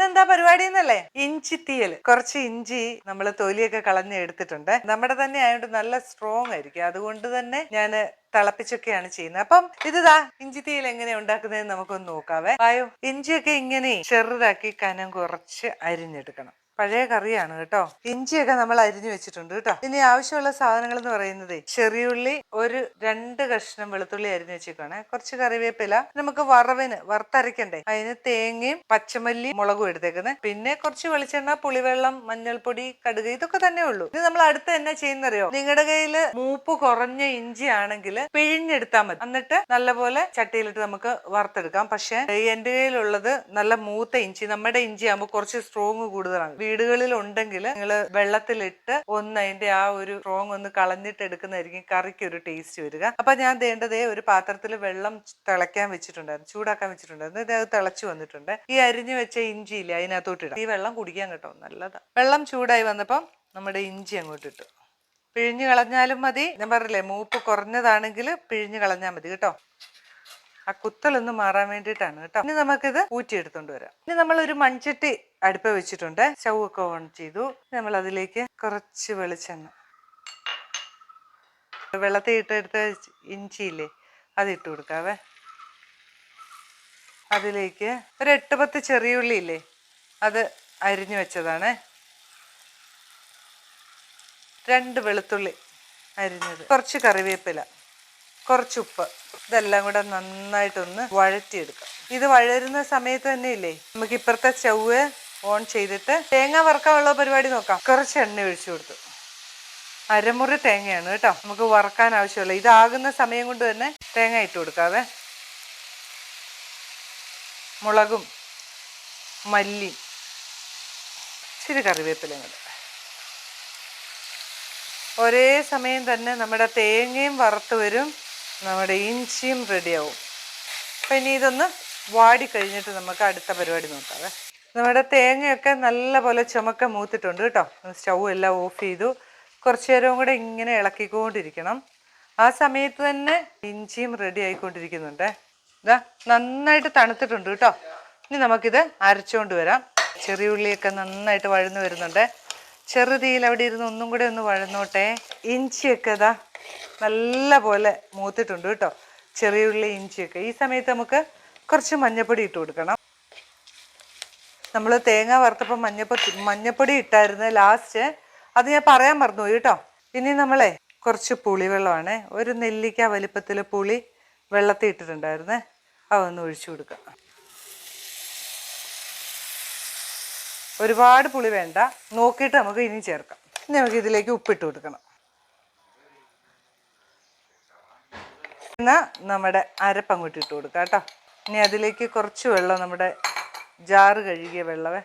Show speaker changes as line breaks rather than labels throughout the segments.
ഇന്നെന്താ പരിപാടി എന്നല്ലേ ഇഞ്ചി തീയൽ കുറച്ച് ഇഞ്ചി നമ്മൾ തൊലിയൊക്കെ കളഞ്ഞ് എടുത്തിട്ടുണ്ട്. നമ്മുടെ തന്നെ ആയതുകൊണ്ട് നല്ല സ്ട്രോങ് ആയിരിക്കും. അതുകൊണ്ട് തന്നെ ഞാൻ തിളപ്പിച്ചൊക്കെയാണ് ചെയ്യുന്നത്. അപ്പം ഇതാ ഇഞ്ചി തീയൽ എങ്ങനെ ഉണ്ടാക്കുന്നതെന്ന് നമുക്കൊന്ന് നോക്കാവേ. ആയോ ഇഞ്ചിയൊക്കെ ഇങ്ങനെ ചെറുതാക്കി കനം കുറച്ച് അരിഞ്ഞെടുക്കണം. പഴയ കറിയാണ് കേട്ടോ. ഇഞ്ചിയൊക്കെ നമ്മൾ അരിഞ്ഞു വെച്ചിട്ടുണ്ട് കേട്ടോ. ഇനി ആവശ്യമുള്ള സാധനങ്ങൾ എന്ന് പറയുന്നത് ചെറിയുള്ളി ഒരു രണ്ട് കഷ്ണം വെളുത്തുള്ളി അരിഞ്ഞു വെച്ചേക്കാണ് കുറച്ച് കറിവേപ്പില നമുക്ക് വറവിന് വറുത്തരയ്ക്കണ്ടേ? അതിന് തേങ്ങയും പച്ചമല്ലി മുളകും എടുത്തേക്കുന്നത് പിന്നെ കുറച്ച് വെളിച്ചെണ്ണ പുളിവെള്ളം മഞ്ഞൾപ്പൊടി കടുക് ഇതൊക്കെ തന്നെ ഉള്ളൂ. ഇനി നമ്മൾ അടുത്ത് എന്നാ ചെയ്യുന്നറിയോ? നിങ്ങളുടെ കയ്യിൽ മൂപ്പ് കുറഞ്ഞ ഇഞ്ചി ആണെങ്കിൽ പിഴിഞ്ഞെടുത്താൽ മതി. എന്നിട്ട് നല്ലപോലെ ചട്ടിയിലിട്ട് നമുക്ക് വറുത്തെടുക്കാം. പക്ഷെ എന്റെ കയ്യിലുള്ളത് നല്ല മൂത്ത ഇഞ്ചി നമ്മുടെ ഇഞ്ചി ആകുമ്പോൾ കുറച്ച് സ്ട്രോങ് കൂടുതലാണ്. വീടുകളിൽ ഉണ്ടെങ്കിൽ നിങ്ങൾ വെള്ളത്തിലിട്ട് ഒന്ന് അതിന്റെ ആ ഒരു സ്ട്രോങ് ഒന്ന് കളഞ്ഞിട്ട് എടുക്കുന്നതായിരിക്കും കറിക്ക് ഒരു ടേസ്റ്റ് വരിക. അപ്പൊ ഞാൻ വേണ്ടതേ ഒരു പാത്രത്തിൽ വെള്ളം തിളയ്ക്കാൻ വെച്ചിട്ടുണ്ടായിരുന്നു ചൂടാക്കാൻ വെച്ചിട്ടുണ്ടായിരുന്നു. ഇത് അത് തിളച്ചു വന്നിട്ടുണ്ട്. ഈ അരിഞ്ഞു വെച്ച ഇഞ്ചി ഇല്ല അതിനകത്തോട്ട് ഇടാം. ഈ വെള്ളം കുടിക്കാൻ കേട്ടോ നല്ലതാണ് വെള്ളം ചൂടായി വന്നപ്പം നമ്മുടെ ഇഞ്ചി അങ്ങോട്ട് ഇട്ടു. പിഴിഞ്ഞു കളഞ്ഞാലും മതി. ഞാൻ പറഞ്ഞില്ലേ മൂപ്പ് കുറഞ്ഞതാണെങ്കിൽ പിഴിഞ്ഞു കളഞ്ഞാൽ മതി കേട്ടോ. ആ കുത്തലൊന്ന് മാറാൻ വേണ്ടിയിട്ടാണ് കേട്ടോ. ഇനി നമുക്കിത് ഊറ്റിയെടുത്തോണ്ട് വരാം. ഇനി നമ്മൾ ഒരു മൺചട്ടി അടുപ്പ വെച്ചിട്ടുണ്ട്. സ്റ്റൗ ഓൺ ചെയ്തു. നമ്മൾ അതിലേക്ക് കുറച്ച് വെളിച്ചെണ്ണ. വെള്ളത്തിൽ ഇട്ടെടുത്ത ഇഞ്ചിയില്ലേ ഇട്ട് കൊടുക്കാവേ. അതിലേക്ക് ഒരു എട്ട് പത്ത് ചെറിയുള്ളി ഇല്ലേ അത് അരിഞ്ഞു വെച്ചതാണ്. രണ്ട് വെളുത്തുള്ളി അരിഞ്ഞത്. കുറച്ച് കറിവേപ്പില കുറച്ച് ഉപ്പ്. ഇതെല്ലാം കൂടെ നന്നായിട്ടൊന്ന് വഴറ്റിയെടുക്കാം. ഇത് വഴരുന്ന സമയത്ത് തന്നെ ഇല്ലേ നമുക്ക് ഇപ്പുറത്തെ സ്റ്റൗവ് ഓൺ ചെയ്തിട്ട് തേങ്ങ വറുക്കാനുള്ള പരിപാടി നോക്കാം. കുറച്ച് എണ്ണ ഒഴിച്ചു കൊടുത്തു. അരമുറി തേങ്ങയാണ് കേട്ടോ. നമുക്ക് വറുക്കാൻ ആവശ്യമുള്ള. ഇതാകുന്ന സമയം കൊണ്ട് തന്നെ തേങ്ങ ഇട്ട് കൊടുക്കാവേ. മുളകും മല്ലി ഇച്ചിരി കറിവേപ്പിലയും കൂടെ. ഒരേ സമയം തന്നെ നമ്മുടെ തേങ്ങയും വറുത്ത് വരും. നമ്മുടെ ഇഞ്ചിയും റെഡിയാവും. അപ്പം ഇനി ഇതൊന്ന് വാടി കഴിഞ്ഞിട്ട് നമുക്ക് അടുത്ത പരിപാടി നോക്കാവേ നമ്മുടെ തേങ്ങയൊക്കെ നല്ല പോലെ ചുമക്ക മൂത്തിട്ടുണ്ട് കേട്ടോ. സ്റ്റൗ എല്ലാം ഓഫ് ചെയ്തു. കുറച്ച് നേരവും കൂടെ ഇങ്ങനെ ഇളക്കിക്കൊണ്ടിരിക്കണം. ആ സമയത്ത് തന്നെ ഇഞ്ചിയും റെഡി ആയിക്കൊണ്ടിരിക്കുന്നുണ്ട്. ഇതാ നന്നായിട്ട് തണുത്തിട്ടുണ്ട് കേട്ടോ. ഇനി നമുക്കിത് അരച്ചുകൊണ്ട് വരാം. ചെറിയ ഉള്ളിയൊക്കെ നന്നായിട്ട് വഴന്നു വരുന്നുണ്ട്. ചെറുതീയിൽ അവിടെ ഇരുന്ന് ഒന്നും കൂടെ ഒന്ന് വഴന്നോട്ടെ. ഇഞ്ചിയൊക്കെ ഇതാ നല്ല പോലെ മൂത്തിട്ടുണ്ട് കേട്ടോ. ചെറിയ ഉള്ളി ഇഞ്ചിയൊക്കെ. ഈ സമയത്ത് നമുക്ക് കുറച്ച് മഞ്ഞപ്പൊടി ഇട്ട് കൊടുക്കണം. നമ്മൾ തേങ്ങ വറുത്തപ്പോൾ മഞ്ഞപ്പൊടി മഞ്ഞപ്പൊടി ഇട്ടായിരുന്നു ലാസ്റ്റ് അത് ഞാൻ പറയാൻ മറന്നു കേട്ടോ. ഇനി നമ്മളെ കുറച്ച് പുളിവെള്ളമാണ്. ഒരു നെല്ലിക്ക വലിപ്പത്തിൽ പുളി വെള്ളത്തിൽ ഇട്ടിട്ടുണ്ടായിരുന്നേ. അതൊന്ന് ഒഴിച്ചു കൊടുക്കാം. ഒരുപാട് പുളി വേണ്ട. നോക്കിയിട്ട് നമുക്ക് ഇനി ചേർക്കാം. ഇനി നമുക്ക് ഇതിലേക്ക് ഉപ്പിട്ട് കൊടുക്കണം. എന്നാ നമ്മുടെ അരപ്പങ്ങോട്ട് ഇട്ട് കൊടുക്കാം കേട്ടോ. ഇനി അതിലേക്ക് കുറച്ച് വെള്ളം നമ്മുടെ ജാറ് കഴുകിയ വെള്ളമേ.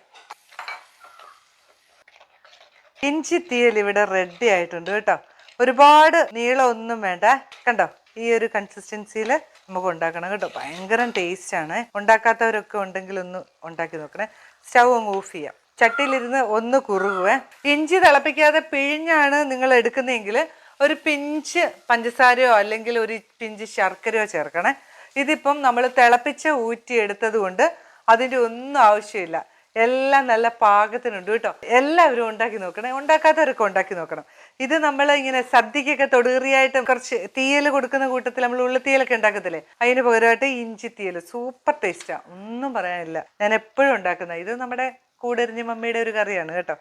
ഇഞ്ചി തീയൽ ഇവിടെ റെഡി ആയിട്ടുണ്ട് കേട്ടോ. ഒരുപാട് നീളമൊന്നും വേണ്ട. കണ്ടോ? ഈ ഒരു കൺസിസ്റ്റൻസിയിൽ നമുക്ക് ഉണ്ടാക്കണം കേട്ടോ. ഭയങ്കര ടേസ്റ്റ് ആണ്. ഉണ്ടാക്കാത്തവരൊക്കെ ഉണ്ടെങ്കിൽ ഒന്ന് ഉണ്ടാക്കി നോക്കണേ. സ്റ്റൗ അങ്ങ് ഓഫ് ചെയ്യാം. ചട്ടിയിലിരുന്ന് ഒന്ന് കുറുകുവേ. ഇഞ്ചി തിളപ്പിക്കാതെ പിഴിഞ്ഞാണ് നിങ്ങൾ എടുക്കുന്നതെങ്കിൽ ഒരു പിഞ്ച് പഞ്ചസാരയോ അല്ലെങ്കിൽ ഒരു പിഞ്ച് ശർക്കരയോ ചേർക്കണേ. ഇതിപ്പം നമ്മൾ തിളപ്പിച്ച് ഊറ്റി എടുത്തത് കൊണ്ട് അതിന്റെ ഒന്നും ആവശ്യമില്ല. എല്ലാം നല്ല പാകത്തിനുണ്ട് കേട്ടോ. എല്ലാവരും ഉണ്ടാക്കി നോക്കണേ. ഉണ്ടാക്കാത്തവരൊക്കെ ഉണ്ടാക്കി നോക്കണം. ഇത് നമ്മൾ ഇങ്ങനെ സദ്യക്കൊക്കെ തൊടുകറിയായിട്ട് കുറച്ച് തീയൽ കൊടുക്കുന്ന കൂട്ടത്തിൽ നമ്മൾ ഉള്ളിത്തീയലൊക്കെ ഉണ്ടാക്കത്തില്ലേ? അതിന് പകരമായിട്ട് ഇഞ്ചി തീയൽ സൂപ്പർ ടേസ്റ്റാണ് ഒന്നും പറയാനില്ല. ഞാൻ എപ്പോഴും ഉണ്ടാക്കുന്ന ഇത് നമ്മുടെ കൂടെരിഞ്ഞ മമ്മിയുടെ ഒരു കറിയാണ് കേട്ടോ.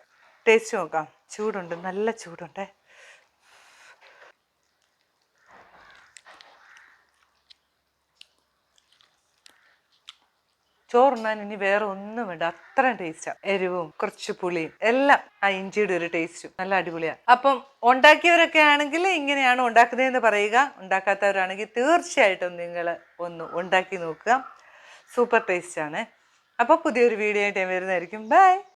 ടേസ്റ്റ് നോക്കാം. ചൂടുണ്ട്. നല്ല ചൂടുണ്ടേ. ചോറുണ്ണാൻ ഇനി വേറെ ഒന്നും വേണ്ട. അത്ര ടേസ്റ്റാണ് എരിവും കുറച്ച് പുളിയും എല്ലാം ആ ഇഞ്ചിയുടെ ഒരു ടേസ്റ്റും നല്ല അടിപൊളിയാണ് അപ്പം ഉണ്ടാക്കിയവരൊക്കെ ആണെങ്കിൽ ഇങ്ങനെയാണ് ഉണ്ടാക്കുന്നതെന്ന് പറയുക. ഉണ്ടാക്കാത്തവരാണെങ്കിൽ തീർച്ചയായിട്ടും നിങ്ങൾ ഒന്ന് ഉണ്ടാക്കി നോക്കുക. സൂപ്പർ ടേസ്റ്റ് ആണ്. അപ്പോൾ പുതിയൊരു വീഡിയോ ആയിട്ട് ഞാൻ വരുന്നതായിരിക്കും. ബൈ